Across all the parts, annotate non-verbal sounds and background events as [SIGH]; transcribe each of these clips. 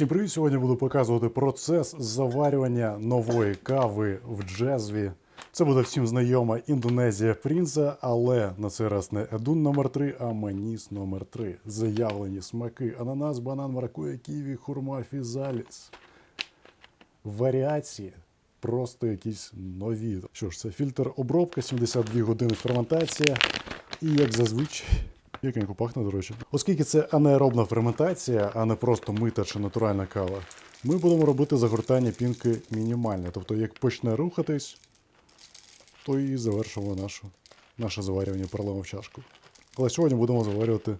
Всім привіт! Сьогодні буду показувати процес заварювання нової кави в джезві. Це буде всім знайома Індонезія Принца, але на цей раз не Едун номер 3 а Маніс номер 3 Заявлені смаки: ананас, банан, маракуя, ківі, хурма, фізаліс. Варіації просто якісь нові. Що ж, це фільтр обробка, 72 години ферментація. І як зазвичай, якенько пахне, до речі. Оскільки це анаеробна ферментація, а не просто мита чи натуральна кава, ми будемо робити загортання пінки мінімальне. Тобто, як почне рухатись, то і завершимо нашу, наше заварювання перелому в чашку. Але сьогодні будемо заварювати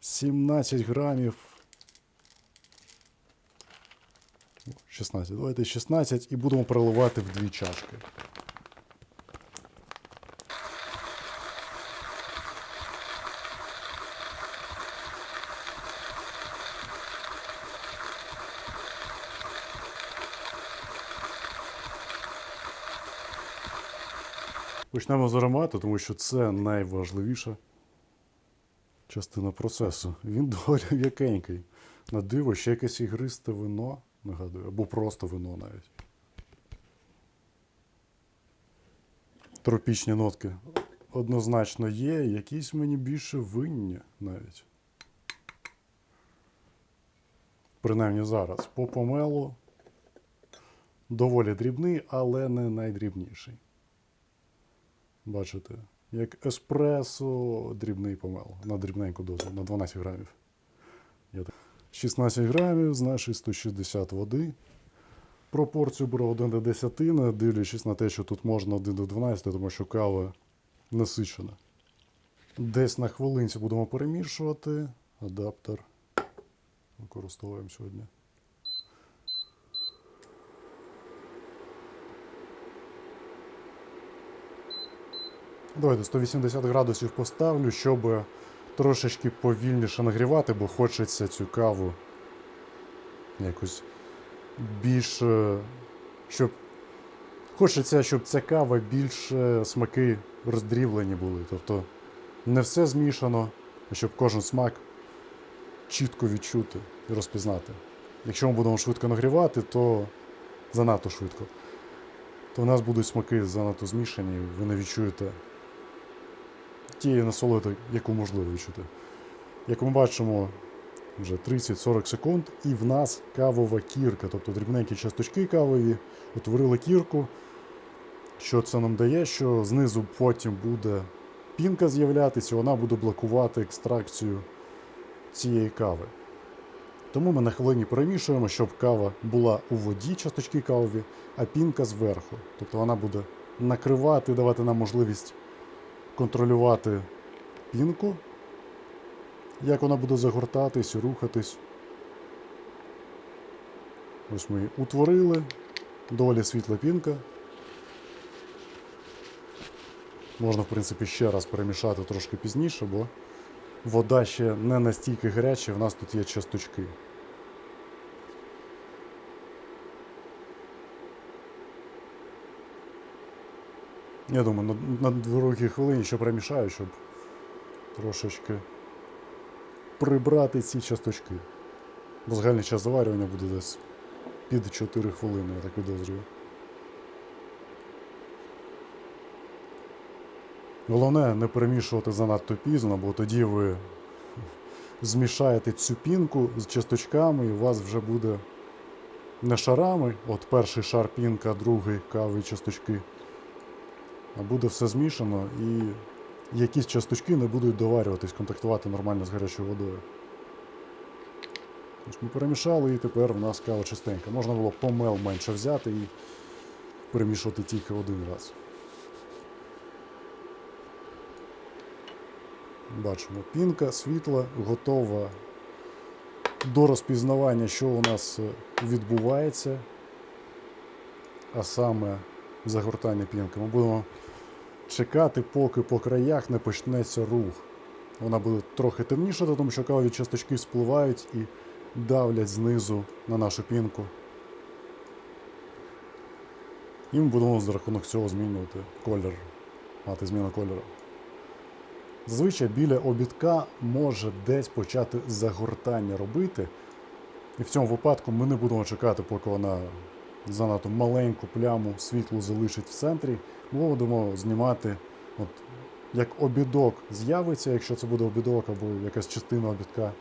17 грамів. 16. Давайте 16 і будемо переливати в дві чашки. Почнемо з аромату, тому що це найважливіша частина процесу. Він доволі м'якенький. На диво, ще якесь ігристе вино, нагадую, або просто вино навіть. Тропічні нотки однозначно є, якісь мені більше винні навіть. Принаймні зараз. По помелу доволі дрібний, але не найдрібніший. Бачите, як еспресо, дрібний помел на дрібненьку дозу, на 12 грамів. 16 грамів з нашої 160 води. Пропорцію беру 1 до 10, не дивлячись на те, що тут можна 1 до 12, тому що кава насичена. Десь на хвилинці будемо перемішувати. Адаптер використовуємо сьогодні. Давайте 180 градусів поставлю, щоб трошечки повільніше нагрівати, бо хочеться цю каву якось більше. Щоб... Хочеться, щоб ця кава більше смаки роздрівлені були. Тобто не все змішано, а щоб кожен смак чітко відчути і розпізнати. Якщо ми будемо швидко нагрівати, то занадто швидко. То в нас будуть смаки занадто змішані, ви не відчуєте тієї насолоди, яку можливо відчути. Як ми бачимо, вже 30-40 секунд, і в нас кавова кірка, тобто дрібненькі часточки кавові, утворили кірку. Що це нам дає? Що знизу потім буде пінка з'являтися, вона буде блокувати екстракцію цієї кави. Тому ми на хвилині перемішуємо, щоб кава була у воді, часточки кавові, а пінка зверху. Тобто вона буде накривати, давати нам можливість контролювати пінку, як вона буде загортатись рухатись. Ось ми її утворили, доволі світла пінка. Можна, в принципі, ще раз перемішати трошки пізніше, бо вода ще не настільки гаряча, в нас тут є часточки. Я думаю, на, другій хвилині ще перемішаю, щоб трошечки прибрати ці часточки. Бо загальний час заварювання буде десь під 4 хвилини, я так підозрюю. Головне не перемішувати занадто пізно, бо тоді ви змішаєте цю пінку з часточками, і у вас вже буде не шарами. От перший шар пінка, другий кави часточки. Буде все змішано і якісь часточки не будуть доварюватись, контактувати нормально з гарячою водою. Ось ми перемішали і тепер в нас кава чистенька. Можна було помел менше взяти і перемішувати тільки один раз. Бачимо, пінка світла, готова до розпізнавання, що у нас е, відбувається, а саме загортання пінки. Ми будемо чекати, поки по краях не почнеться рух. Вона буде трохи темніша, тому що кавові часточки спливають і давлять знизу на нашу пінку. І ми будемо за рахунок цього змінювати колір, мати зміну кольору. Зазвичай біля обідка може десь почати загортання робити, І в цьому випадку ми не будемо чекати, поки вона занадто маленьку пляму світлу залишить в центрі. Ми будемо знімати, от, як обідок з'явиться, якщо це буде обідок або якась частина обідка.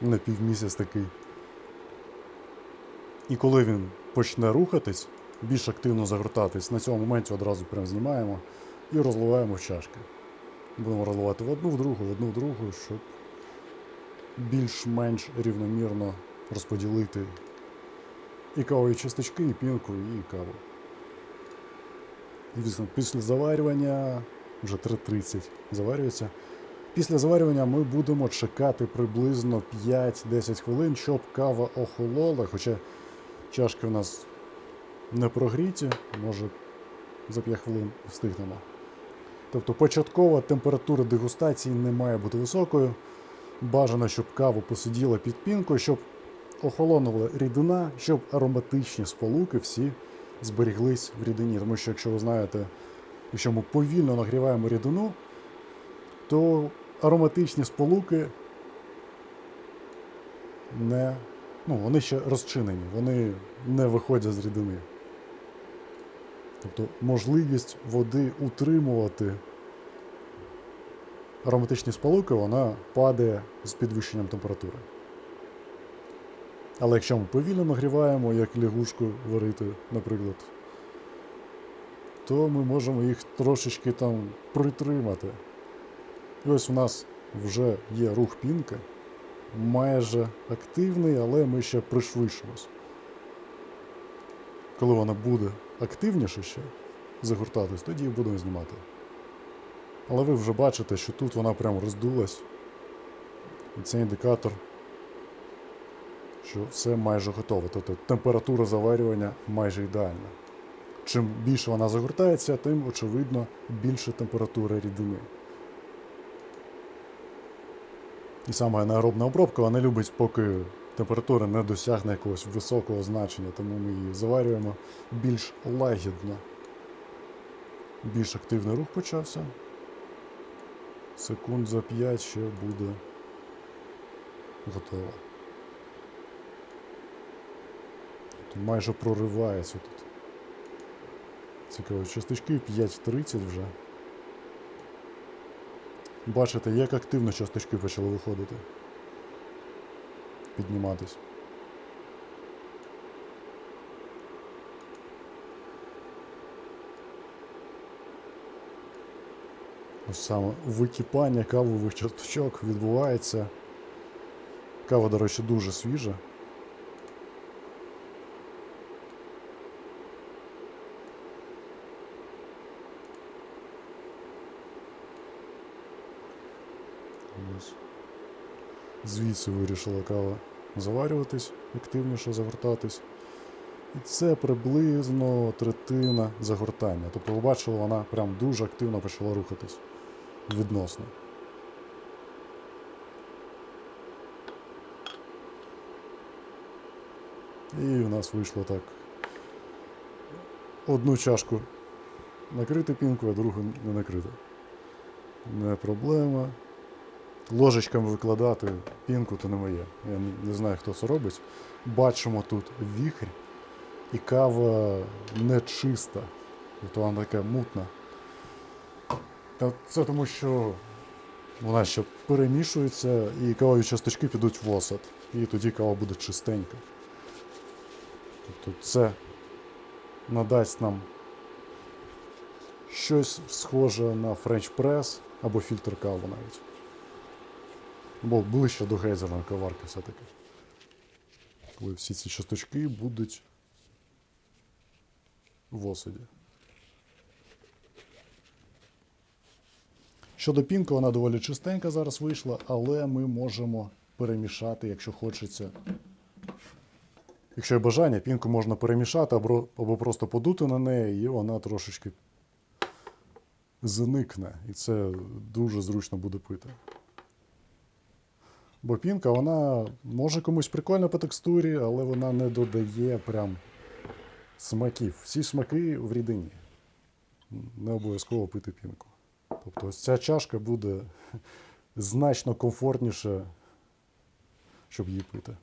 На півмісяць такий. І коли він почне рухатись, більш активно загортатись, на цьому моменті одразу прям знімаємо і розливаємо в чашки. Будемо розливати в одну, в другу, в одну, в другу, щоб більш-менш рівномірно розподілити і кавові часточки, і пінку, і каву. І звісно, після заварювання, вже 3.30 заварюється. Після заварювання ми будемо чекати приблизно 5-10 хвилин, щоб кава охолола, хоча чашки в нас не прогріті, може за 5 хвилин встигнемо. Тобто початкова температура дегустації не має бути високою. Бажано, щоб кава посиділа під пінкою, щоб охолонула рідина, щоб ароматичні сполуки всі зберіглись в рідині. Тому що, якщо ви знаєте, якщо ми повільно нагріваємо рідину, то ароматичні сполуки не, ну, вони ще розчинені, вони не виходять з рідини. Тобто можливість води утримувати ароматичні сполуки, вона падає з підвищенням температури. Але якщо ми повільно нагріваємо, як лягушку варити, наприклад, то ми можемо їх трошечки там притримати. І ось у нас вже є рух пінки, майже активний, але ми ще пришвидшимось. Коли вона буде активніше ще загортатись, тоді її будемо знімати. Але ви вже бачите, що тут вона прямо роздулась. І це індикатор, що все майже готово. Тобто температура заварювання майже ідеальна. Чим більше вона загортається, тим, очевидно, більше температура рідини. І саме анаеробна обробка вона любить, поки температура не досягне якогось високого значення, тому ми її заварюємо більш лагідно. Більш активний рух почався. Секунд за 5 ще буде готово. Тут майже проривається тут. Цікаво, часточки 5.30 вже. Бачите, як активно часточки почали виходити. Підніматись. Ось саме википання кавових часточок відбувається. Кава, до речі, дуже свіжа. Ось. Звідси вирішила кава заварюватись, активніше загортатись. І це приблизно третина загортання. Тобто ви бачили, вона прям дуже активно почала рухатись відносно. І у нас вийшло так. Одну чашку накрити пінкою, а другу не накрити. Не проблема. Ложечками викладати пінку то не моє. Я не- знаю, хто це робить. Бачимо тут віхрь, і кава не чиста. Тобто вона така мутна. Та Це тому, що вона ще перемішується і кавові часточки підуть в осад. І тоді кава буде чистенька. Тобто це надасть нам щось схоже на френч прес або фільтр каву навіть. Або ближче до гейзерної каварки все-таки. Коли всі ці часточки будуть в осаді. Щодо пінки, вона доволі чистенька зараз вийшла, але ми можемо перемішати, якщо хочеться. Якщо є бажання, пінку можна перемішати або, або просто подути на неї, і вона трошечки зникне. І це дуже зручно буде пити. Бо пінка, вона може комусь прикольна по текстурі, але вона не додає прям смаків. Всі смаки в рідині. Не обов'язково пити пінку. Тобто ця чашка буде значно комфортніше, щоб її пити.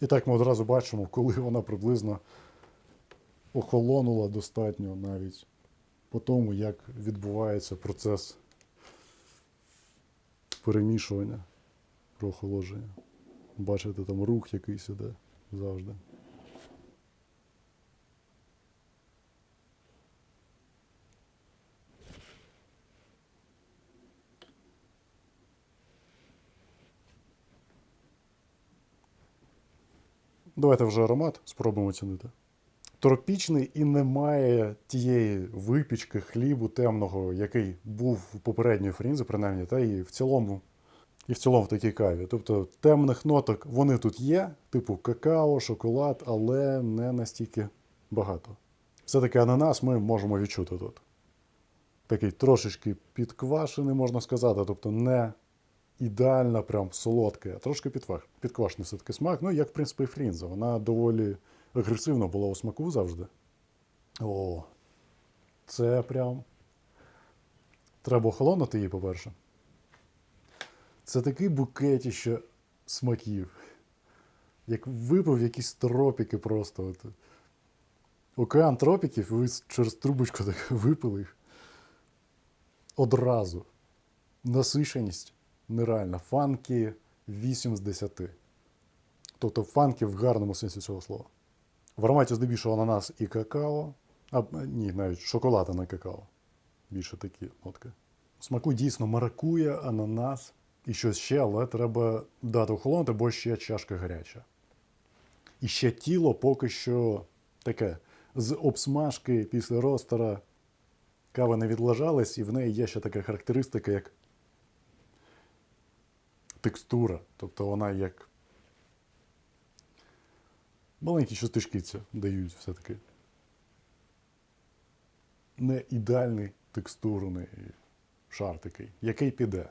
І так ми одразу бачимо, коли вона приблизно охолонула достатньо навіть по тому, як відбувається процес перемішування охолодження. Бачите, там рух якийсь іде завжди. Давайте вже аромат спробуємо оцінити. Тропічний і немає тієї випічки хлібу темного, який був у попередньої фрінзи, принаймні, та і в цілому, і в цілому в такій каві. Тобто темних ноток вони тут є, типу какао, шоколад, але не настільки багато. Все-таки ананас ми можемо відчути тут. Такий трошечки підквашений, можна сказати, тобто не ідеально прям солодкий, а трошки підкваш- підквашений все-таки смак. Ну, як, в принципі, фрінза. Вона доволі агресивно була у смаку завжди. О, це прям. Треба охолонути її, по-перше. Це такий букетіще смаків. Як випив якісь тропіки просто. От. Океан тропіків, ви через трубочку так [LAUGHS] випили їх. Одразу. Насишеність нереальна. Фанки 8 з 10. Тобто фанки в гарному сенсі цього слова. В ароматі здебільшого ананас і какао. А, ні, навіть шоколад, а не какао. Більше такі нотки. Смаку дійсно маракує, ананас і щось ще, але треба дати охолонути, бо ще чашка гаряча. І ще тіло поки що таке. З обсмажки після ростера кава не відлежалась, і в неї є ще така характеристика, як текстура. Тобто вона як маленькі частички дають все-таки. Не ідеальний текстурний шар такий, який піде.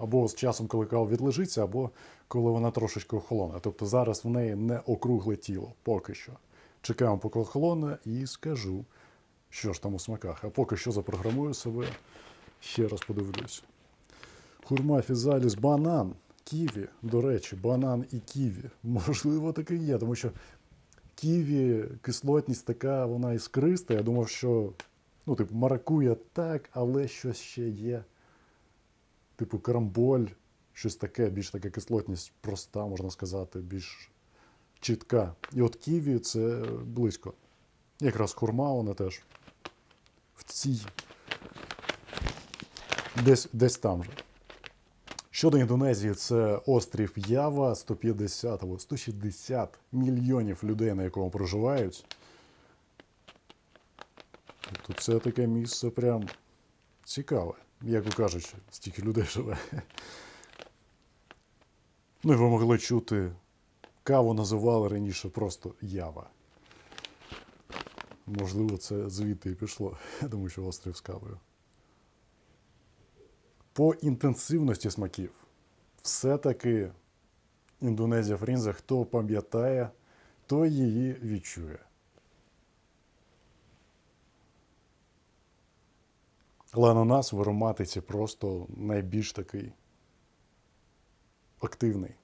Або- з часом, коли кава відлежиться, або коли вона трошечки охолоне. Тобто зараз в неї не округле тіло, поки що. Чекаємо, поки охолоне, і скажу, що ж там у смаках. А поки що запрограмую себе, ще раз подивлюсь. Хурма, фізаліс, банан, ківі. До речі, банан і ківі. [LAUGHS] Можливо, таке є, тому що ківі, кислотність така, вона іскриста. Я думав, що ну, типу, маракуя так, але щось ще є. Типу карамболь, щось таке, більш така кислотність проста, можна сказати, більш чітка. І от ківі це близько. Якраз хурма, вона теж в цій. Десь, десь там же. Щодо Індонезії, це острів Ява, 150 або 160 мільйонів людей, на якому проживають. Тобто це таке місце прям цікаве, як ви кажучи, стільки людей живе. Ну і ви могли чути, каву називали раніше просто Ява. Можливо, це звідти і пішло. Думаю, що острів з кавою. По інтенсивності смаків. Все-таки Індонезія Фрінза, хто пам'ятає, той її відчує. Але ананас в ароматиці просто найбільш такий активний.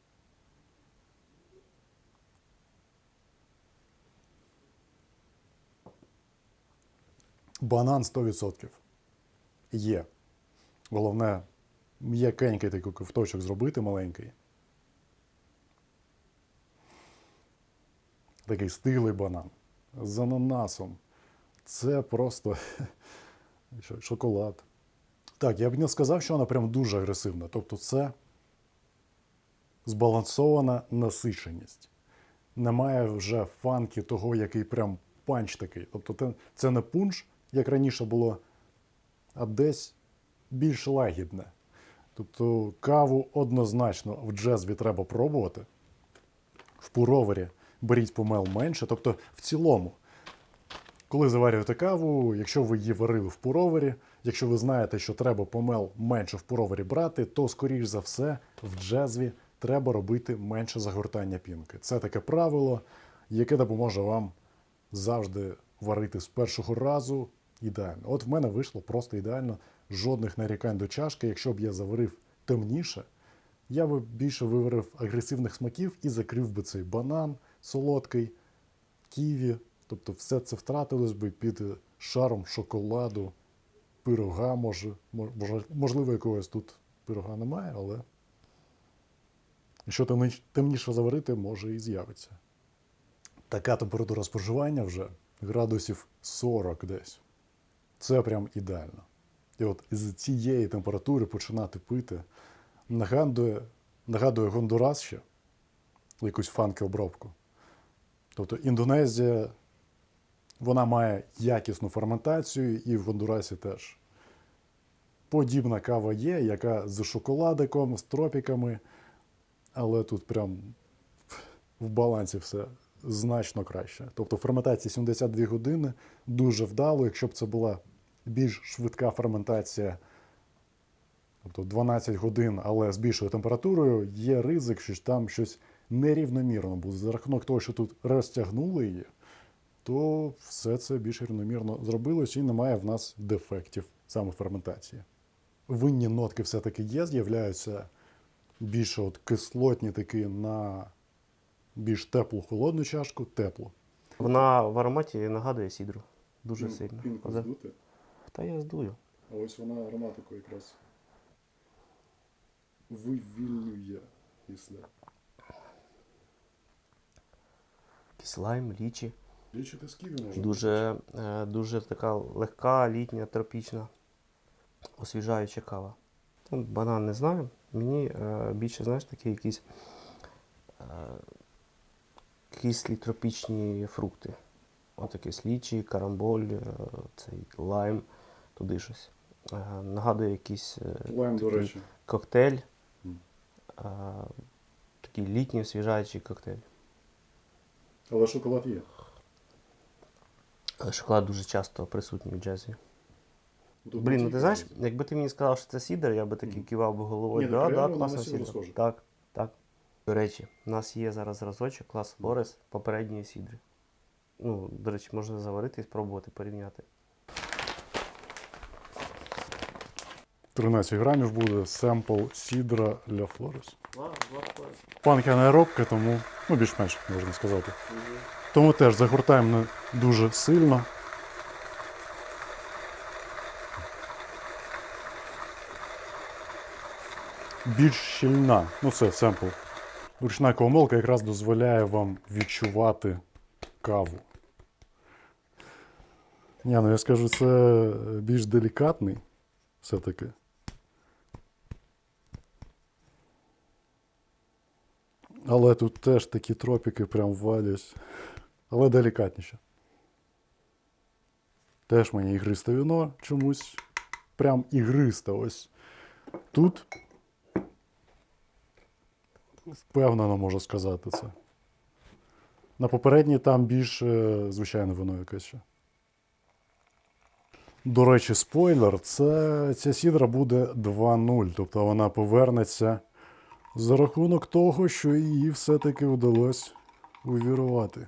Банан 100% є. Головне, м'якенький такий ковточок зробити маленький. Такий стиглий банан. З ананасом. Це просто [LAUGHS] шоколад. Так, я б не сказав, що вона прям дуже агресивна. Тобто це збалансована насиченість. Немає вже фанки того, який прям панч такий. Тобто це, не пунш, як раніше було, а десь більш лагідне. Тобто каву однозначно в джезві треба пробувати. В пуровері беріть помел менше. Тобто, в цілому, коли заварюєте каву, якщо ви її варили в пуровері, якщо ви знаєте, що треба помел менше в пуровері брати, то, скоріш за все, в джезві треба робити менше загортання пінки. Це таке правило, яке допоможе вам завжди варити з першого разу ідеально. От в мене вийшло просто ідеально, жодних нарікань до чашки. Якщо б я заварив темніше, я би більше виварив агресивних смаків і закрив би цей банан солодкий, ківі. Тобто все це втратилось би під шаром шоколаду, пирога, може, можливо, якогось тут пирога немає, але якщо темніше заварити, може і з'явиться. Така температура споживання вже градусів 40 десь. Це прям ідеально. І от з цієї температури починати пити нагадує, нагадує Гондурас ще, якусь фанки обробку. Тобто Індонезія, вона має якісну ферментацію, і в Гондурасі теж. Подібна кава є, яка з шоколадиком, з тропіками, але тут прям в балансі все значно краще. Тобто ферментація 72 години дуже вдало, якщо б це була більш швидка ферментація, тобто 12 годин, але з більшою температурою, є ризик, що там щось нерівномірно буде. За рахунок того, що тут розтягнули її, то все це більш рівномірно зробилось і немає в нас дефектів саме ферментації. Винні нотки все-таки є, з'являються більше от кислотні такі на більш теплу холодну чашку, теплу. Вона в ароматі нагадує сідру. Дуже сильно. Але- здути, Та я здую. а ось вона ароматику якраз вивільнює після. Якийсь лайм, лічі. Дуже, е, дуже така легка, літня, тропічна, освіжаюча кава. Банан не знаю. Мені е, більше, знаєш, такі якісь е, кислі тропічні фрукти. От якісь лічі, карамболь, цей лайм, туди щось. Нагадує якийсь Лайм, до речі. коктейль. Такий літній освіжаючий коктейль. Але шоколад є. Шоколад дуже часто присутній в джезі. Тут Блін, ну ти знаєш, якби ти мені сказав, що це сідер, я би такий кивав би головою. Ні, да, так да, сідра. схоже. Так, так. До речі, у нас є зараз зразочок клас Флорес попередньої сідри. Ну, до речі, можна заварити і спробувати порівняти. 13 грамів буде семпл сідра для Флорес. Панки анаеробка, тому ну, більш-менш можна сказати. Тому теж загортаємо дуже сильно. Більш щільна. Ну це семпл. Ручна ковмолка якраз дозволяє вам відчувати каву. Ні, ну я скажу, це більш делікатний все-таки. Але тут теж такі тропіки прям валять. Але делікатніше. Теж мені ігристе віно чомусь. Прям ігристе ось. Тут. Впевнено можу сказати це. На попередній там більш е, звичайне вино якесь ще. До речі, спойлер, це, ця сідра буде 2.0, тобто вона повернеться за рахунок того, що її все-таки вдалося увірувати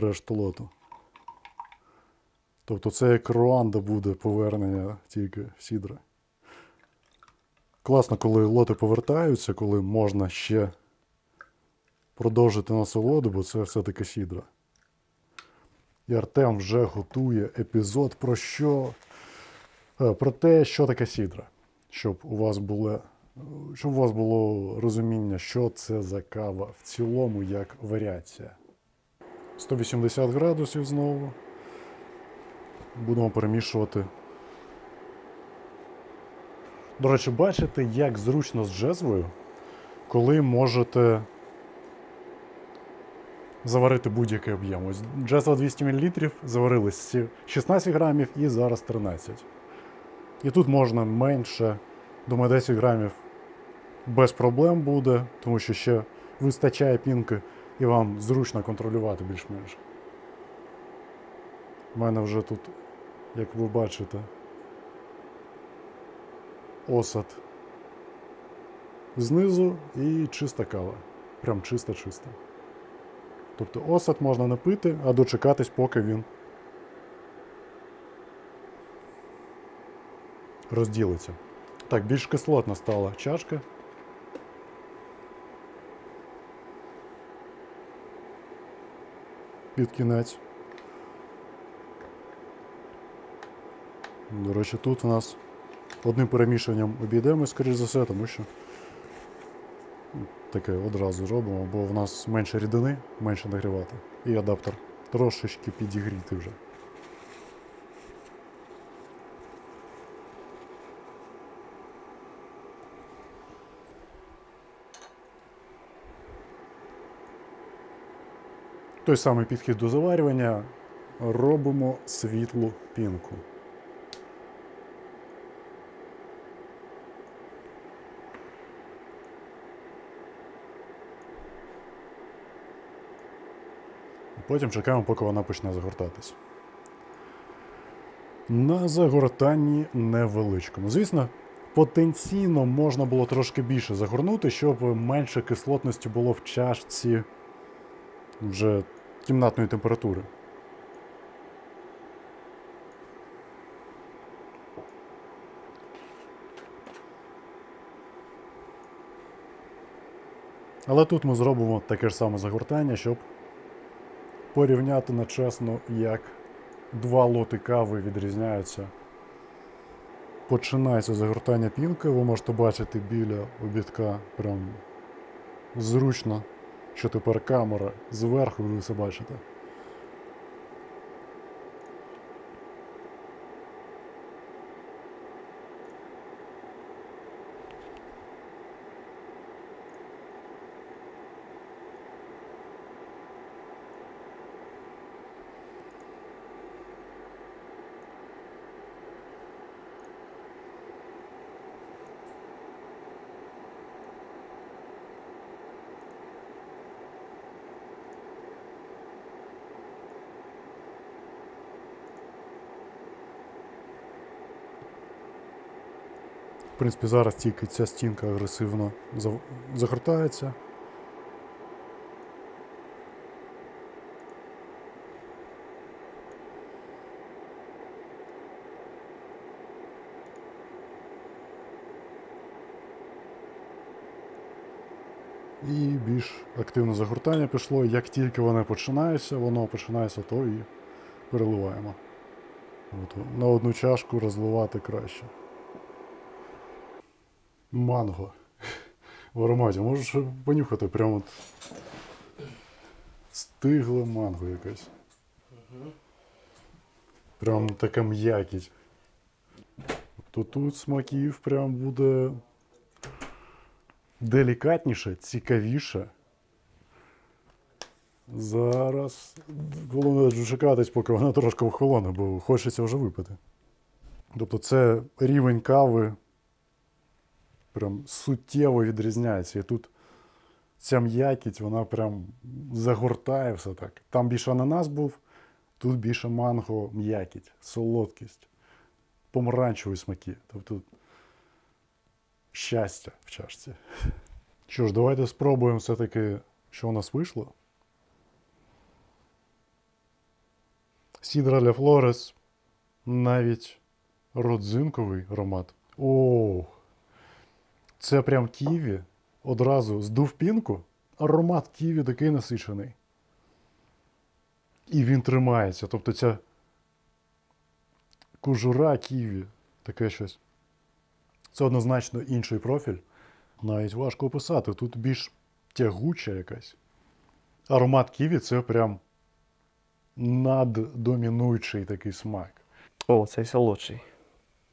решту лоту. Тобто це як Руанда буде повернення тільки сідри. Класно, коли лоти повертаються, коли можна ще продовжити насолоду, бо це все-таки сідра. І Артем вже готує епізод про що. е, Про те, що таке сідра. Щоб у вас було, щоб у вас було розуміння, що це за кава в цілому як варіація. 180 градусів знову. Будемо перемішувати. До речі, бачите, як зручно з джезвою, коли можете заварити будь-який об'єм. Ось джезва 200 мл заварили 16 грамів і зараз 13. І тут можна менше, думаю, 10 грамів без проблем буде, тому що ще вистачає пінки і вам зручно контролювати більш-менш. У мене вже тут, як ви бачите, осад знизу і чиста кава. Прям чиста-чиста. Тобто осад можна не пити, а дочекатись, поки він розділиться. Так, більш кислотна стала чашка. Під кінець. До речі, тут у нас одним перемішанням обійдемо, скоріш за все, тому що таке одразу робимо, бо в нас менше рідини, менше нагрівати. І адаптер трошечки підігріти вже. Той самий підхід до заварювання. Робимо світлу пінку. Потім чекаємо, поки вона почне загортатись. На загортанні невеличкому. Звісно, потенційно можна було трошки більше загорнути, щоб менше кислотності було в чашці вже кімнатної температури. Але тут ми зробимо таке ж саме загортання, щоб порівняти на чесно, як два лоти кави відрізняються. Починається загортання пінки, ви можете бачити біля обідка прям зручно, що тепер камера зверху ви собачите? бачите. Принципі, зараз тільки ця стінка агресивно загортається. І більш активне загортання пішло. Як тільки воно починається, воно починається, то і переливаємо. На одну чашку розливати краще. Манго. В ароматі. Можеш понюхати прямо от стигле манго якесь. Прям така м'якість. То тут смаків прям буде делікатніше, цікавіше. Зараз головне дочекатись, поки вона трошки охолоне, бо хочеться вже випити. Тобто це рівень кави прям суттєво відрізняється. І тут ця м'якість, вона прям загортає все так. Там більше ананас був, тут більше манго, м'якість, солодкість, помаранчеві смаки. Тобто щастя в чашці. Що ж, давайте спробуємо все-таки, що у нас вийшло. Сідра для Флорес навіть родзинковий аромат. О, це прям ківі. Одразу здув пінку. Аромат ківі такий насичений. І він тримається. Тобто ця кожура ківі, таке щось. Це однозначно інший профіль. Навіть важко описати. Тут більш тягуча якась. Аромат ківі це прям наддомінуючий такий смак. О, цей солодший.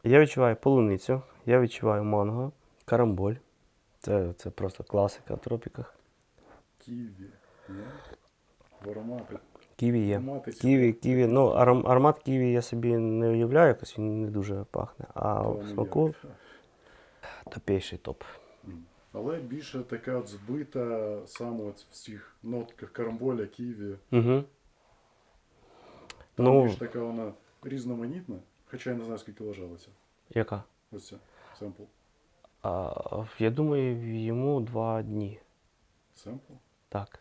Я відчуваю полуницю, я відчуваю манго, карамболь. Це, це просто класика в тропіках. Ківі. В аромати. Ківі є. Аромати Ківі, ківі. Ну, аром, аромат ківі я собі не уявляю, якось він не дуже пахне. А в смаку топейший топ. Але більше така от збита саме от в цих нотках карамболя, ківі. Угу. Там Ну, більш така вона різноманітна. Хоча я не знаю, скільки лежалося. яка? Ось це семпл. А, я думаю, йому два дні. Семпл? Так.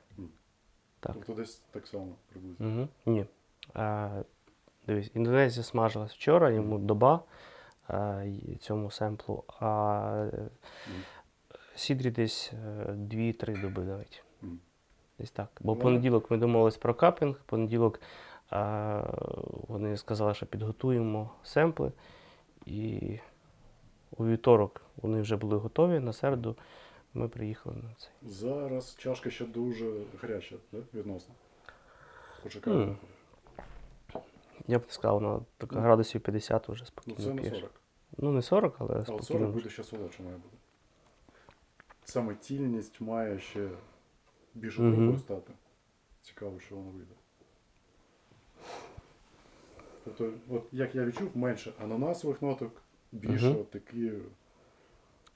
Так. Тобто десь так само приблизно. Угу. Ні. А, дивись, Індонезія смажилась вчора, йому доба а, цьому семплу, а е, сідрі десь е, 2-3 доби навіть. Десь так. Бо Ну. понеділок ми домовились про капінг, понеділок а, вони сказали, що підготуємо семпли. І у вівторок вони вже були готові. На середу ми приїхали на це. Зараз чашка ще дуже гаряча, да? відносно. Почекай. М. Я б не сказав, вона така Ну. градусів 50 вже Ну спокійно це не п'єш. 40. Ну не 40, але А от 40 спокійно. буде ще солодше має бути. Саме тільність має ще більше Мгм. другою стати. Цікаво, що воно вийде. Тобто, от як я відчув, менше ананасових ноток, більше от такі.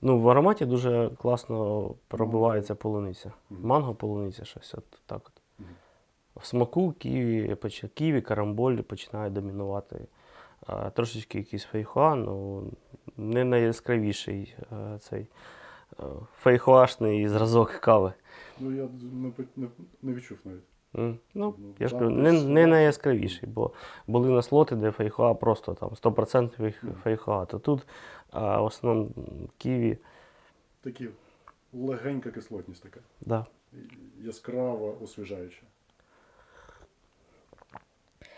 Ну, в ароматі дуже класно пробивається полуниця. Мгм. Манго, полуниця, щось от так. От. Мгм. В смаку ківі, ківі, карамболь починає домінувати. А, трошечки якийсь фейхоа, ну не найяскравіший а, цей а, фейхоашний зразок кави. Ну я не, не, не відчув навіть. Ну, Ну, я ж кажу, не, не найяскравіший, бо були у нас лоти, де фейхоа просто там 100% Мгм. фейхоа. То тут а, в основному ківі, Такі легенька кислотність така. да. Яскрава, освіжаюча.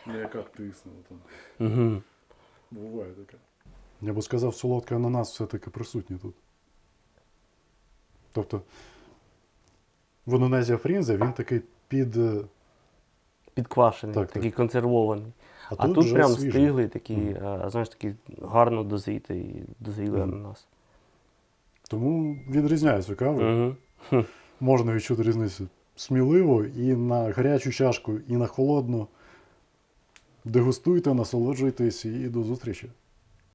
Не яка тисне там. Угу. Буває таке. Я би сказав, солодкий ананас все-таки присутній тут. Тобто, в Інонезія Фрінзе він такий під. е, Підквашений, Так, такий так. консервований. А, тут, вже прям свіжий. стиглий, такий, а, знаєш, такий гарно дозрітий, дозрілий Мгм. ананас. Тому відрізняється кава. Угу. Можна відчути різницю сміливо і на гарячу чашку, і на холодну. Дегустуйте, насолоджуйтесь і до зустрічі.